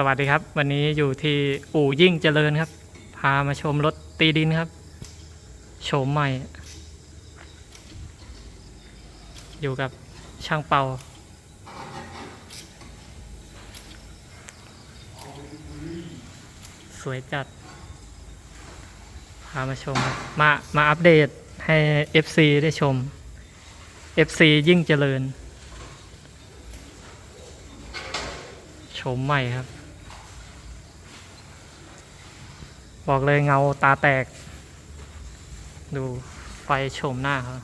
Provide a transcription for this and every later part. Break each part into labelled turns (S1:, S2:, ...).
S1: สวัสดีครับ วันนี้อยู่ที่อู่ยิ่งเจริญครับ พามาชมรถตีดินครับ โฉมใหม่ อยู่กับช่างเป่า สวยจัด พามาชมมามาอัปเดตให้ FC ได้ชม FC ยิ่งเจริญโฉมใหม่ครับ บอกเลยเงาตาแตก ดูไฟโฉมหน้าครับ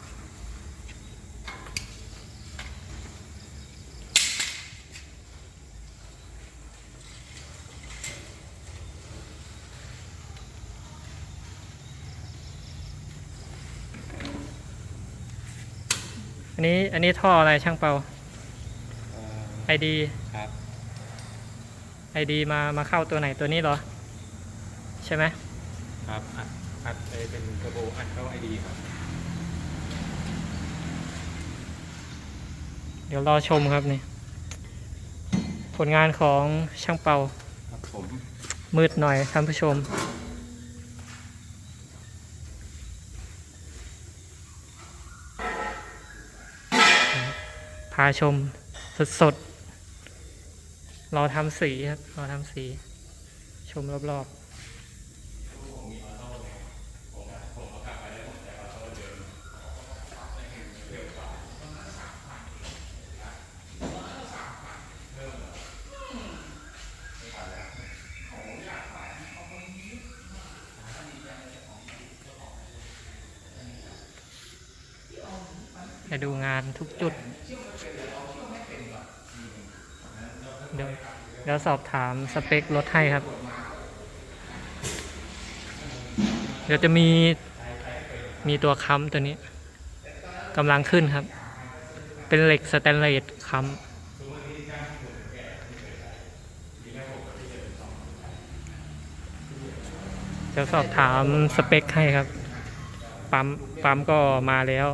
S1: อันนี้อันนี้ท่ออะไรช่างเปาไอดี
S2: ครับ
S1: ไอดีมามาเข้าตัวไหนตัวนี้เหรอ ใช่ไหม
S2: ครับ อัดอัดเลยเป็นเทอร์โบอัดเข้าไอดีครับ
S1: เดี๋ยวรอชมครับนี่ ผลงานของช่างเปา
S2: ครับผม
S1: มืดหน่อยท่านผู้ชม พาชมสดสดๆรอทำสีครับ รอทำสี ชมรอบๆ ให้ดูงานทุกจุด เดี๋ยวเดี๋ยวสอบถามสเปครถให้ครับ เดี๋ยวจะมีมีตัวค้ำตัวนี้กำลังขึ้นครับ เป็นเหล็กสแตนเลสค้ำเดี๋ยวสอบถามสเปคให้ครับ ปั๊ม ปั๊มก็มาแล้ว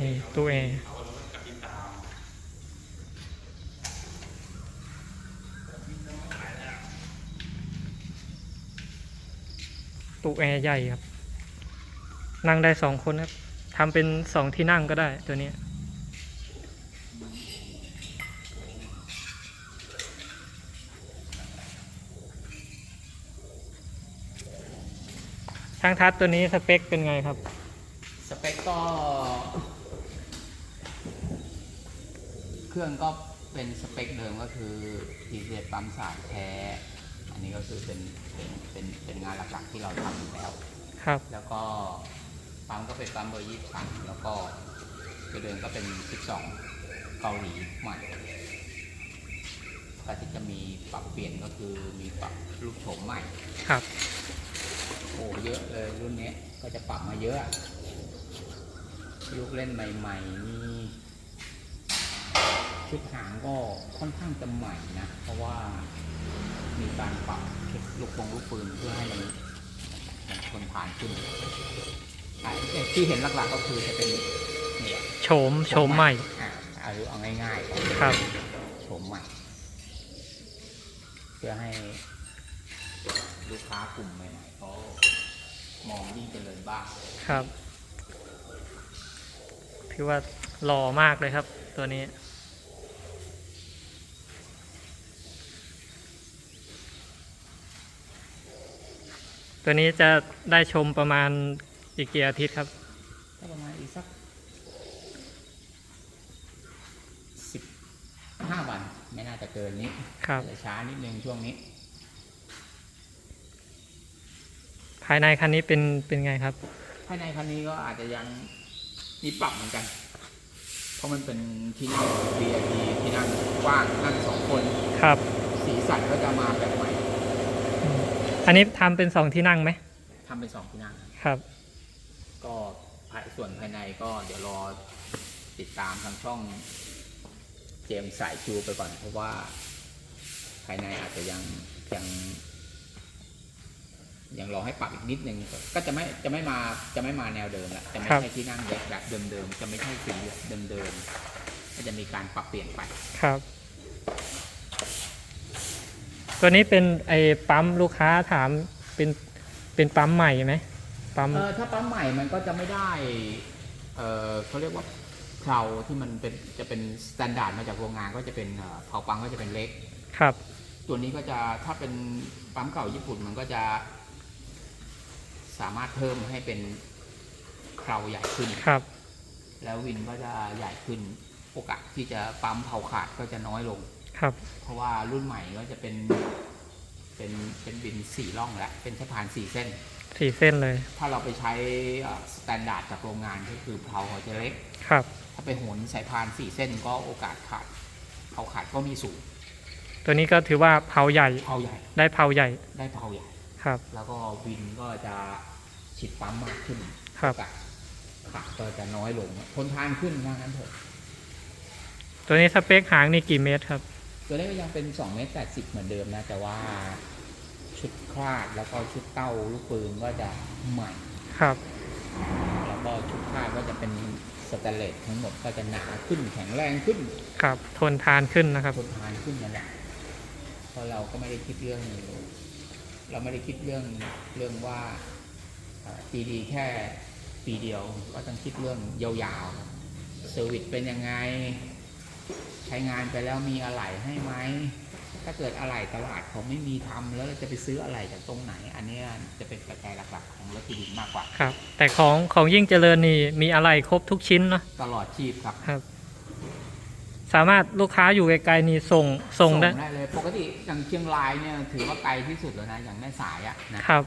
S1: นี่ตู้แอร์ตู้แอร์ใหญ่ครับ นั่งได้สองคนครับทำเป็นสองที่นั่งก็ได้ตัวนี้ช่างทัดตัวนี้สเปคเป็นไงครับ
S3: สเปคก็ เครื่องก็เป็นสเปคเดิมก็คือ TZ ปั๊มสายแท้ อันนี้ก็คือเป็นเป็นเป็นเป็นงานหลักๆที่เราทำอยู่แล้ว
S1: ครับ
S3: แล้วก็ปั๊มก็เป็นปั๊มเบอร์ยี่สิบแล้วก็ตัวเดิมก็เป็น12เกาหลีใหม่ก็ที่จะมีปรับเปลี่ยนก็คือมีปรับรูปโฉมใหม่
S1: ครับ
S3: โอ้เยอะเลยรุ่นนี้ก็จะปรับมาเยอะ ลูกเล่นใหม่ ๆ มี ชุดหางก็ค่อนข้างจะใหม่นะ เพราะว่ามีการปรับชุดลูกปงลูกปืนเพื่อให้มันมันทนทานขึ้นอะที่เห็นหลักๆก็คือจะเป็นเนี่ย
S1: โฉมโฉมใหม่
S3: อะเอาเอาง่าย
S1: ครับ
S3: ๆโฉมใหม่ เพื่อให้ลูกค้ากลุ่มใหม่ๆเขามองยิ่งเจริญบ้าง
S1: ครับถือว่าหล่อมากเลยครับตัวนี้ ตัวนี้จะได้ชมประมาณอีกกี่อาทิตย์ครับ
S3: ก็ประมาณอีกสักสิบห้าวัน ไม่น่าจะเกินนี้
S1: ครับ
S3: อาจจะช้านิดนึงช่วงนี้
S1: ภายในคันนี้เป็นเป็นไงครับ
S3: ภายในคันนี้ก็อาจจะยังมีปรับเหมือนกัน เพราะมันเป็นที่นั่ง VIP ที่นั่งกว้างนั่งสองคน
S1: ครับ
S3: สีสันก็จะมาแบบใหม่
S1: อืม อันนี้ทำเป็นสองที่นั่งไหม
S3: ทำเป็นสองที่นั่ง
S1: ครับ
S3: ก็ภายส่วนภายในก็เดี๋ยวรอติดตามทางช่องเจมส์สายจูไปก่อน เพราะว่า ภายในอาจจะยังยังยังรอให้ปรับอีกนิดนึงก็จะไม่จะไม่มาจะไม่มาแนวเดิมละจะไม่
S1: ครับ
S3: ใช่ที่นั่งแบบแบบเดิมๆจะไม่ใช่สีเดิมก็จะมีการปรับเปลี่ยนไป
S1: ครับ ตัวนี้เป็นไอ้ปั๊มลูกค้าถามเป็นเป็นปั๊มใหม่ไหมปั๊ม
S3: เออถ้าปั๊มใหม่มันก็จะไม่ได้ เออเขาเรียกว่าเพลาที่มันเป็นจะเป็นสแตนดาร์ดมาจากโรงงานก็จะเป็นเอ่อเพลาปั๊มก็จะเป็นเล็ก
S1: ครับ
S3: ตัวนี้ก็จะถ้าเป็นปั๊มเก่าญี่ปุ่นมันก็จะ สามารถเพิ่มให้เป็นเพลาใหญ่ขึ้น
S1: ครับ
S3: แล้ววินก็จะใหญ่ขึ้น โอกาสที่จะปั๊มเผาขาดก็จะน้อยลง
S1: ครับ
S3: เพราะว่ารุ่นใหม่ก็จะเป็น เป็นเป็นบินสี่ร่องแล้วเป็นสะพานสี่เส้น
S1: สี่เส้นเลย
S3: ถ้าเราไปใช้สแตนดาร์ดจากโรงงานก็คือเพลาเขาจะเล็ก
S1: ครับ
S3: ถ้าไปโหนสายพานสี่เส้นก็โอกาสขาดเผาขาดก็มีสูง
S1: ตัวนี้ก็ถือว่าเผาใหญ่
S3: เผาใหญ่
S1: ได้เผาใหญ่
S3: ได้เผาใหญ่
S1: ครับ
S3: แล้วก็วินก็จะฉีดปั๊มมากขึ้น
S1: ครับ
S3: โอกาสขาดก็จะน้อยลงทนทานขึ้นว่างั้นเถอะ
S1: ตัวนี้สเปคหางนี่กี่เมตรครับ
S3: ตัวนี้ก็ยังเป็น2เมตร80เหมือนเดิมนะ แต่ว่าชุดคลาดแล้วก็ชุดเต้าลูกปืนก็จะใหม่
S1: ครับ
S3: แล้วก็ชุดคลาดก็จะเป็นสแตนเลสทั้งหมดก็จะหนาขึ้นแข็งแรงขึ้น
S1: ครับทนทานขึ้นนะครับ
S3: ทนทานขึ้นนั่นแหละเพราะเราก็ไม่ได้คิดเรื่อง เราไม่ได้คิดเรื่องเรื่องว่าเอ่อปีดีแค่ปีเดียวก็ต้องคิดเรื่องยาวๆเซอร์วิสเป็นยังไง ใช้งานไปแล้วมีอะไรให้ไหมถ้าเกิดอะไรตลาดเขาไม่มีทำแล้วเราจะไปซื้ออะไรจากตรงไหน อันเนี้ยจะเป็นปัจจัยหลักๆของรถที่ดินมากกว่า
S1: ครับ แต่ของของยิ่งเจริญนี่มีอะไรครบทุกชิ้นเนาะ
S3: ตลอดชีพครับ
S1: ครับ สามารถลูกค้าอยู่ไกลๆนี่ส่งส่งได้
S3: ได้เลยปกติอย่างเชียงรายเนี่ยถือว่าไกลที่สุดแล้วนะอย่างแม่สายอะนะครับ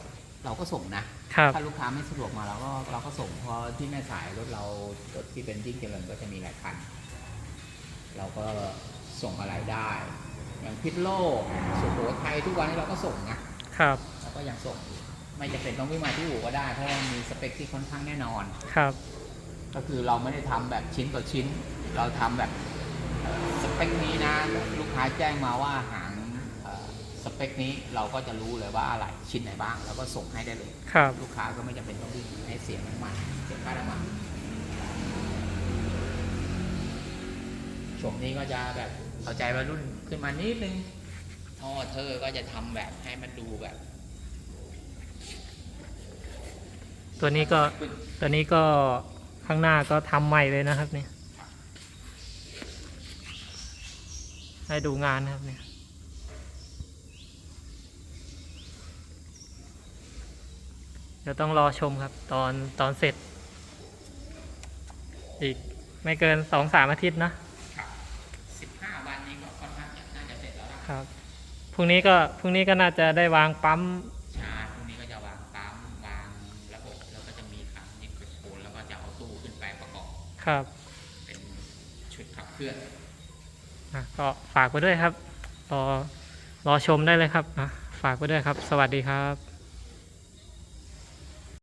S3: เราก็ส่งนะ
S1: ครับ
S3: ถ้าลูกค้าไม่สะดวกมาเราก็เราก็ส่งเพราะที่แม่สายรถเรารถที่เป็นยิ่งเจริญก็จะมีหลายคัน เราก็ส่งอะไรได้ อย่างพิษโลกสุโขทัยทุกวันนี้เราก็ส่งนะครับเราก็ยังส่งอยู่ไม่จำเป็นต้องวิ่งมาที่อู่ก็ได้ เพราะว่ามีสเปคที่ค่อนข้างแน่นอน
S1: ครับ
S3: ก็คือเราไม่ได้ทำแบบชิ้นต่อชิ้น เราทำแบบเอ่อสเปคนี้นะลูกค้าแจ้งมาว่าหางเอ่อสเปคนี้เราก็จะรู้เลยว่าอะไรชิ้นไหนบ้าง แล้วก็ส่งให้ได้เลย
S1: ครับ
S3: ลูกค้าก็ไม่จำเป็นต้องวิ่งให้เสียน้ำมันเสียค่าน้ำมัน ชมนี้ก็จะแบบเข้าใจวัยรุ่นขึ้นมานิดนึงท่อเธอก็จะทำแบบให้มันดูแบบ
S1: ตัวนี้ก็ตัวนี้ก็ข้างหน้าก็ทำใหม่เลยนะครับเนี่ยให้ดูงานนะครับเนี่ยเดี๋ยวต้องรอชมครับ ตอนตอนเสร็จ อีกไม่เกินสองสามอาทิตย์นะ ครับพรุ่งนี้ก็พรุ่งนี้ก็น่าจะได้วางปั๊ม
S3: ชาร์จพวกนี้ก็จะวางปั๊มวางระบบแล้วก็จะมีถังยิงกระโนแล้วก็จะเอาตู้ขึ้นไปประกอบ
S1: ครับ
S3: เป็นชุดขับเคลื่อน
S1: อะก็ฝากไว้ด้วยครับรอรอชมได้เลยครับอะฝากไว้ด้วยครับ สวัสดีครับ